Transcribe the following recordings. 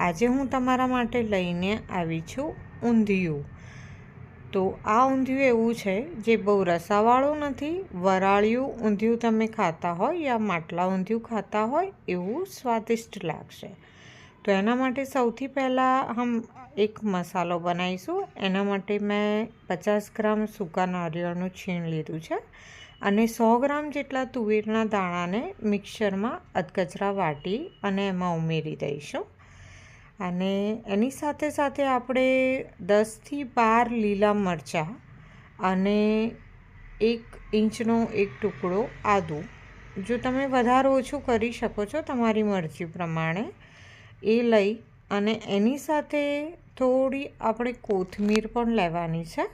આજે હું તમારા માટે લઈને આવી છું ઊંધિયું. તો આ ઊંધિયું એવું છે જે બહુ રસાવાળું નથી, વરાળિયું ઊંધિયું તમે ખાતા હોય યા માટલા ઊંધિયું ખાતા હોય એવું સ્વાદિષ્ટ લાગશે. તો એના માટે સૌથી પહેલાં હમ એક મસાલો બનાવીશું. એના માટે મેં પચાસ ગ્રામ સૂકા નારિયેળનું છીણ લીધું છે અને સો ગ્રામ જેટલા તુવેરના દાણાને મિક્સરમાં અધકચરા વાટી અને એમાં ઉમેરી દઈશું. અને એની સાથે સાથે આપણે દસથી બાર લીલા મરચાં અને એક ઇંચનો એક ટુકડો આદું. જો તમે વધારે ઓછું કરી શકો છો તમારી મરજી પ્રમાણે, એ લઈ અને એની સાથે થોડી આપણે કોથમીર પણ લેવાની છે.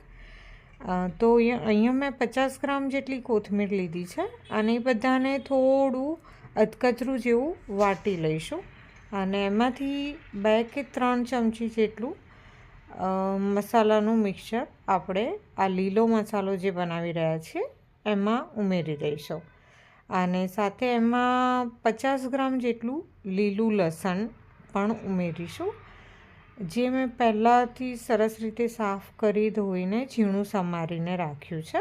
તો અહીંયા મેં પચાસ ગ્રામ જેટલી કોથમીર લીધી છે અને એ બધાને થોડું અધકચરું જેવું વાટી લઈશું. અને એમાંથી બે કે ત્રણ ચમચી જેટલું મસાલાનું મિક્સર આપણે આ લીલો મસાલો જે બનાવી રહ્યા છીએ એમાં ઉમેરી દઈશું. અને સાથે એમાં પચાસ ગ્રામ જેટલું લીલું લસણ પણ ઉમેરીશું. જે મેં પહેલાંથી સરસ રીતે સાફ કરી ધોઈને ઝીણું સમારીને રાખ્યું છે.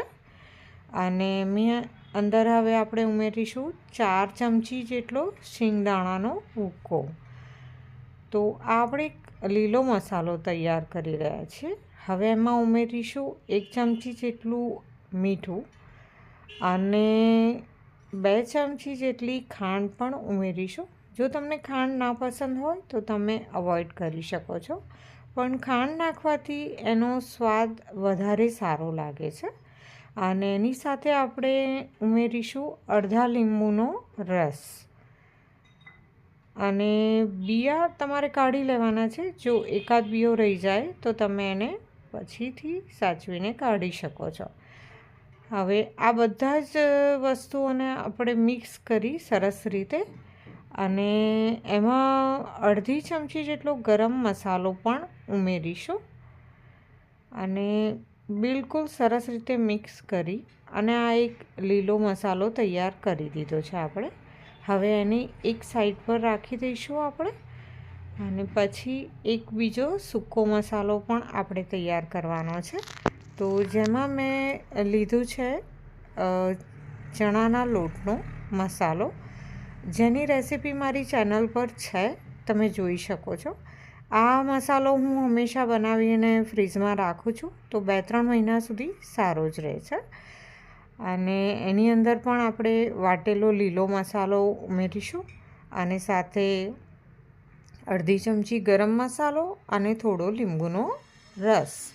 અને મેં અંદર હવે આપણે ઉમેરીશું ચાર ચમચી જેટલો શિંગદાણાનો ભૂકો તો આપણે લીલો મસાલો તૈયાર કરી રહ્યા છીએ. હવે એમાં ઉમેરીશું એક ચમચી જેટલું મીઠું અને બે ચમચી જેટલી ખાંડ પણ ઉમેરીશું. જો તમને ખાંડ ના પસંદ હોય તો તમે અવોઇડ કરી શકો છો. પણ ખાંડ નાખવાથી એનો સ્વાદ વધારે સારો લાગે છે. અને એની સાથે આપણે ઉમેરીશું અડધા લીંબુનો રસ. અને બિયા તમારે કાઢી લેવાના છે. જો એકાદ બીઓ રહી જાય, તો તમે એને પછીથી સાચવીને કાઢી શકો છો. હવે આ બધા જ વસ્તુઓને આપણે મિક્સ કરી સરસ રીતે અને એમાં અડધી ચમચી જેટલો ગરમ મસાલો પણ ઉમેરીશું. અને બિલકુલ સરસ રીતે મિક્સ કરી અને આ એક લીલો મસાલો તૈયાર કરી દીધો છે આપણે. હવે એની એક સાઈડ પર રાખી દઈશું આપણે અને પછી એક બીજો સૂકો મસાલો પણ આપણે તૈયાર કરવાનો છે. તો જેમાં મેં લીધું છે ચણાના લોટનો મસાલો. જેની રેસીપી મારી ચેનલ પર છે, તમે જોઈ શકો છો. આ મસાલો હું હંમેશા બનાવીને ફ્રીજમાં રાખું છું, તો બે ત્રણ મહિના સુધી સારો જ રહે છે. અને એની અંદર પણ આપણે વાટેલો લીલો મસાલો ઉમેરીશું અને સાથે અડધી ચમચી ગરમ મસાલો અને થોડો લીંબુનો રસ.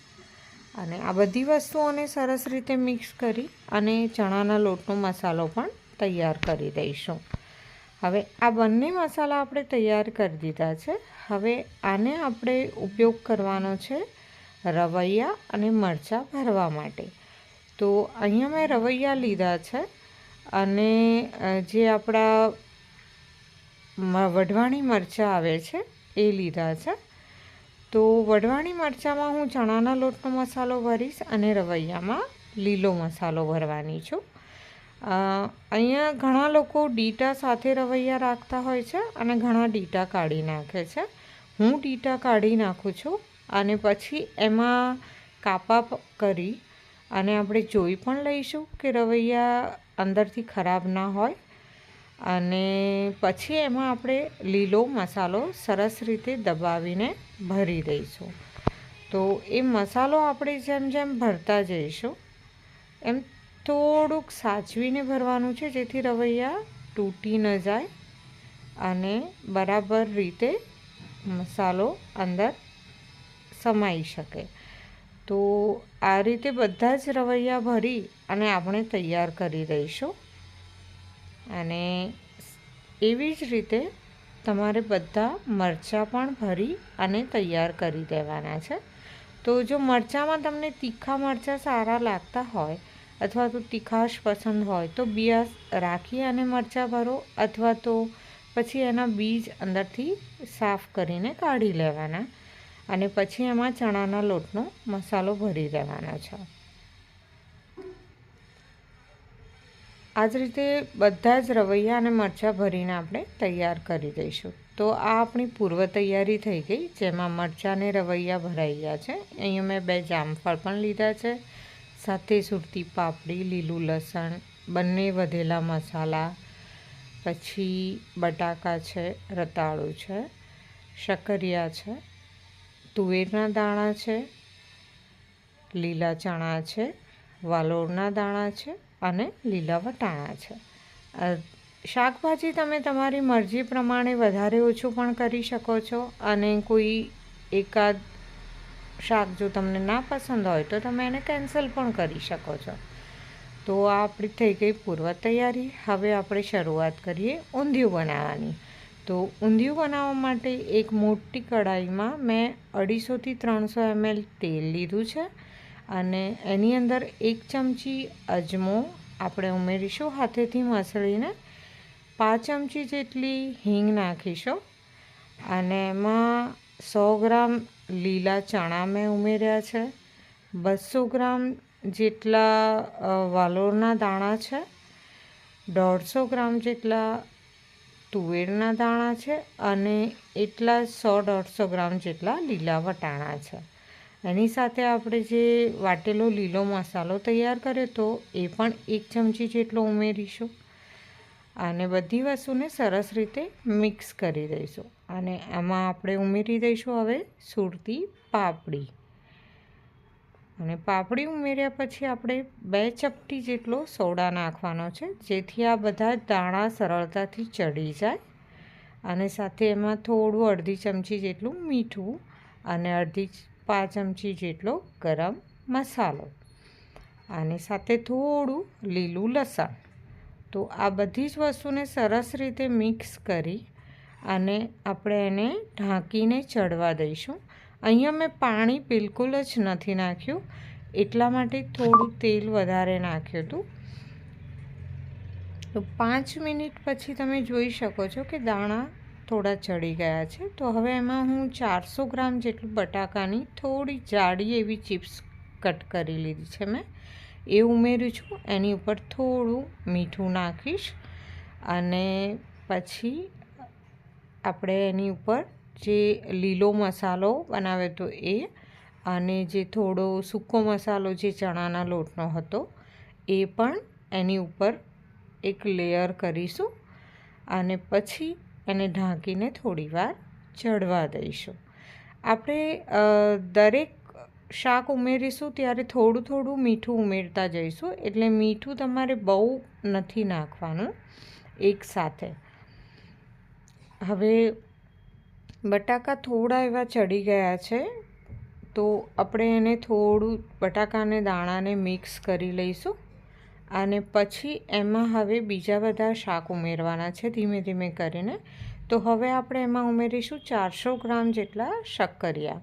અને આ બધી વસ્તુઓને સરસ રીતે મિક્સ કરી અને ચણાના લોટનો મસાલો પણ તૈયાર કરી દઈશું. હવે આ બંને મસાલા આપણે તૈયાર કરી દીધા છે. હવે આને આપણે ઉપયોગ કરવાનો છે રવૈયા અને મરચાં ભરવા માટે. તો અહીંયા મેં રવૈયા લીધા છે અને જે આપણા વઢવાણી મરચાં આવે છે એ લીધા છે. તો વઢવાણી મરચાંમાં હું ચણાના લોટનો મસાલો ભરીશ અને રવૈયામાં લીલો મસાલો ભરવાની છું. અહીંયા ઘણા લોકો ડીટા સાથે રવૈયા રાખતા હોય છે અને ઘણા ડીટા કાઢી નાખે છે. હું ડીટા કાઢી નાખું છું અને પછી એમાં કાપા કરી અને આપણે જોઈ પણ લઈશું કે રવૈયા અંદરથી ખરાબ ના હોય. અને પછી એમાં આપણે લીલો મસાલો સરસ રીતે દબાવીને ભરી દઈશું. તો એ મસાલો આપણે જેમ જેમ ભરતા જઈશું, એમ થોડુંક સાચવીને ભરવાનું છે, જેથી રવૈયા તૂટી ન જાય અને બરાબર રીતે મસાલો અંદર સમાઈ શકે. તો આ રીતે બધા જ રવૈયા ભરી અને આપણે તૈયાર કરી દઈશું અને એવી જ રીતે તમારે બધા મરચાં પણ ભરી અને તૈયાર કરી દેવાના છે. તો જો મરચાંમાં તમને તીખા મરચાં સારા લાગતા હોય અથવા તો તીખાશ પસંદ હોય તો બિયાસ રાખી અને મરચાં ભરો અથવા તો પછી એના બીજ અંદરથી સાફ કરીને કાઢી લેવાના અને પછી એમાં ચણાના લોટનો મસાલો ભરી દેવાનો છે. આ જ રીતે બધા જ રવૈયા અને મરચાં ભરીને આપણે તૈયાર કરી દઈશું. તો આ આપણી પૂર્વ તૈયારી થઈ ગઈ, જેમાં મરચાં અને રવૈયા ભરાઈ ગયા છે. અહીંયા મેં બે જામફળ પણ લીધા છે. સાથે સુરતી પાપડી, લીલું લસણ, બંને વધેલા મસાલા, પછી બટાકા છે, રતાળું છે, શક્કરિયા છે, તુવેરના દાણા છે, લીલા ચણા છે વાલોરના દાણા છે અને લીલા વટાણા છે. શાકભાજી તમે તમારી મરજી પ્રમાણે વધારે ઓછું પણ કરી શકો છો અને કોઈ એકાદ શાક જો તમને ના પસંદ હોય તો તમે એને કેન્સલ પણ કરી શકો છો. તો આ આપણી થઈ ગઈ પૂર્વ તૈયારી. હવે આપણે શરૂઆત કરીએ ઊંધિયું બનાવવાની. તો ઊંધિયું બનાવવા માટે એક મોટી કઢાઈમાં મેં અઢીસોથી ત્રણસો એમએલ તેલ લીધું છે અને એની અંદર એક ચમચી અજમો આપણે ઉમેરીશું હાથેથી મસળીને. પાંચ ચમચી જેટલી હિંગ નાખીશું. અને એમાં સો ગ્રામ લીલા ચણા મેં ઉમેર્યા છે. બસો ગ્રામ જેટલા વાલોરના દાણા છે. દોઢસો ગ્રામ જેટલા તુવેરના દાણા છે અને એટલા સો દોઢસો ગ્રામ જેટલા લીલા વટાણા છે. એની સાથે આપણે જે વાટેલો લીલો મસાલો તૈયાર કર્યો તો એ પણ એક ચમચી જેટલો ઉમેરીશું. અને બધી વસ્તુને સરસ રીતે મિક્સ કરી દઈશું. અને આમાં આપણે ઉમેરી દઈશું હવે સુરતી પાપડી. અને પાપડી ઉમેર્યા પછી આપણે બે ચપટી જેટલો સોડા નાખવાનો છે, જેથી આ બધા દાણા સરળતાથી ચડી જાય. અને સાથે એમાં થોડું અડધી ચમચી જેટલું મીઠું અને અડધી પાંચ ચમચી જેટલો ગરમ મસાલો. અને સાથે થોડું લીલું લસણ. તો આ બધી જ વસ્તુને સરસ રીતે મિક્સ કરી અને આપણે એને ઢાંકીને ચડવા દઈશું. અહીંયા મેં પાણી બિલકુલ જ નથી નાખ્યું. એટલા માટે થોડું તેલ વધારે નાખ્યું હતું. તો પાંચ મિનિટ પછી તમે જોઈ શકો છો કે દાણા થોડા ચડી ગયા છે. તો હવે એમાં હું ચારસો ગ્રામ જેટલું બટાકાની થોડી જાડી એવી ચિપ્સ કટ કરી લીધી છે મેં. એ ઉમેર્યું છું. એની ઉપર થોડું મીઠું નાખીશ અને પછી આપણે એની ઉપર જે લીલો મસાલો બનાવ્યો હતો એ અને જે થોડો સૂકો મસાલો જે ચણાના લોટનો હતો એ પણ એની ઉપર એક લેયર કરીશું અને પછી એને ઢાંકીને થોડીવાર ચડવા દઈશું. આપણે દરેક શાક ઉમેરીશું ત્યારે થોડું થોડું મીઠું ઉમેરતા જઈશું. એટલે મીઠું તમારે બહુ નથી નાખવાનું એકસાથે હવે બટાકા થોડા એવા ચડી ગયા છે, તો આપણે એને થોડું બટાકાને, દાણાને મિક્સ કરી લઈશું. અને પછી એમાં હવે બીજા બધા શાક ઉમેરવાના છે ધીમે ધીમે કરીને. તો હવે આપણે એમાં ઉમેરીશું ચારસો ગ્રામ જેટલા શક્કરિયા.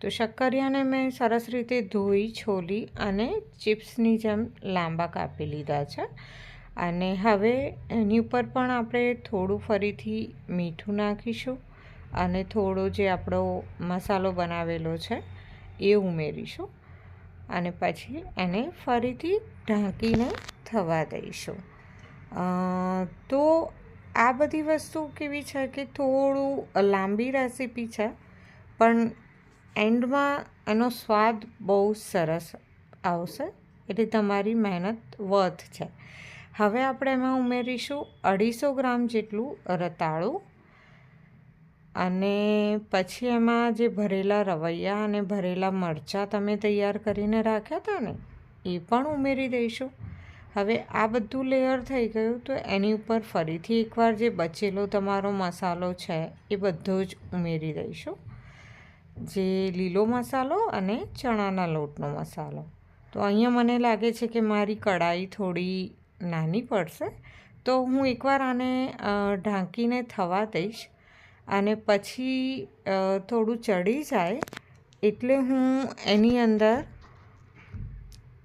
તો શક્કરિયાને મેં સરસ રીતે ધોઈ, છોલી અને ચિપ્સની જેમ લાંબા કાપી લીધા છે. અને હવે એની ઉપર પણ આપણે થોડું ફરીથી મીઠું નાખીશું અને થોડો જે આપણો મસાલો બનાવેલો છે એ ઉમેરીશું. અને પછી એને ફરીથી ઢાંકીને થવા દઈશું. તો આ બધી વસ્તુ કેવી છે કે થોડું લાંબી રેસીપી છે, પણ એન્ડમાં એનો સ્વાદ બહુ સરસ આવશે. એટલે તમારી મહેનત વર્થ છે. હવે આપણે એમાં ઉમેરીશું અઢીસો ગ્રામ જેટલું રતાળું અને પછી એમાં જે ભરેલા રવૈયા અને ભરેલા મરચાં તમે તૈયાર કરીને રાખ્યા હતા ને, એ પણ ઉમેરી દઈશું. હવે આ બધું લેયર થઈ ગયું તો એની ઉપર ફરીથી એકવાર જે બચેલો તમારો મસાલો છે એ બધો જ ઉમેરી દઈશું. જે લીલો મસાલો અને ચણાના લોટનો મસાલો. તો અહીંયા મને લાગે છે કે મારી કઢાઈ થોડી નાની પડશે. તો હું એકવાર આને ઢાંકીને થવા દઈશ. અને પછી થોડું ચડી જાય એટલે હું એની અંદર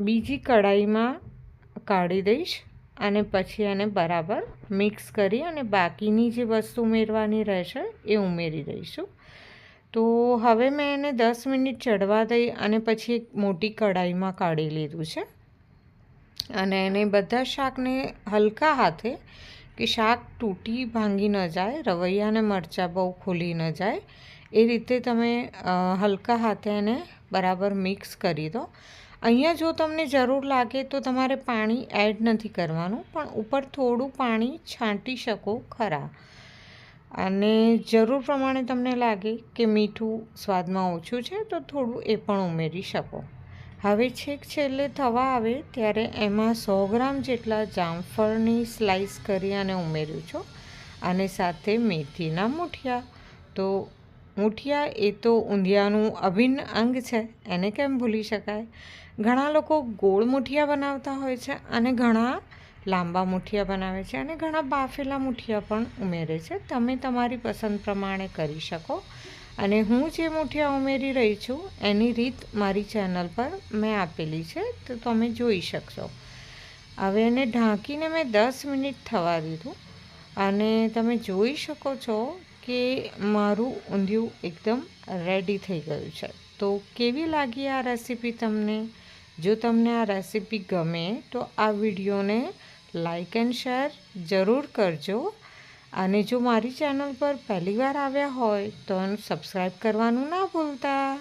બીજી કઢાઈમાં કાઢી દઈશ અને પછી એને બરાબર મિક્સ કરી અને બાકીની જે વસ્તુ ઉમેરવાની રહેશે એ ઉમેરી દઈશું. તો હવે મેં એને દસ મિનિટ ચડવા દઈ અને પછી એક મોટી કઢાઈમાં કાઢી લીધું છે. અને એને બધા શાકને હલકા હાથે કે શાક તૂટી ભાંગી ન જાય રવૈયાને મરચાં બહુ ખુલી ન જાય, એ રીતે તમે હલકા હાથે એને બરાબર મિક્સ કરી દો. અહીંયા જો તમને જરૂર લાગે તો તમારે પાણી એડ નથી કરવાનું, પણ ઉપર થોડું પાણી છાંટી શકો ખરા. અને જરૂર પ્રમાણે તમને લાગે કે મીઠું સ્વાદમાં ઓછું છે, તો થોડું એ પણ ઉમેરી શકો. હવે છેક છેલ્લે થવા આવે ત્યારે એમાં સો ગ્રામ જેટલા જામફળની સ્લાઈસ કરી અને ઉમેર્યું છું. અને સાથે મેથીના મૂઠિયા. તો મૂઠિયા એ તો ઊંધિયાનું અભિન્ન અંગ છે, એને કેમ ભૂલી શકાય? ઘણા લોકો ગોળ મૂઠિયા બનાવતા હોય છે અને ઘણા લાંબા મૂઠિયા બનાવે છે અને ઘણા બાફેલા મૂઠિયા પણ ઉમેરે છે. તમે તમારી પસંદ પ્રમાણે કરી શકો. અને હું જે મૂઠિયા ઉમેરી રહી છું, એની રીત મારી ચેનલ પર મેં આપેલી છે, તો તમે જોઈ શકશો. હવે એને ઢાંકીને મેં દસ મિનિટ થવા દીધું. અને તમે જોઈ શકો છો કે મારું ઊંધિયું એકદમ રેડી થઈ ગયું છે. તો કેવી લાગી આ રેસીપી તમને? જો તમને આ રેસીપી ગમે, તો આ વિડીયોને લાઈક એન્ડ શેર જરૂર કરજો. અને જો મારી ચેનલ પર પહેલીવાર આવ્યા હોય, તો સબસ્ક્રાઈબ કરવાનું ના ભૂલતા.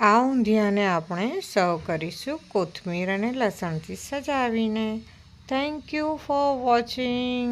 આ ઊંધિયાને આપણે સર્વ કરીશું કોથમીર અને લસણથી સજાવીને. Thank you for watching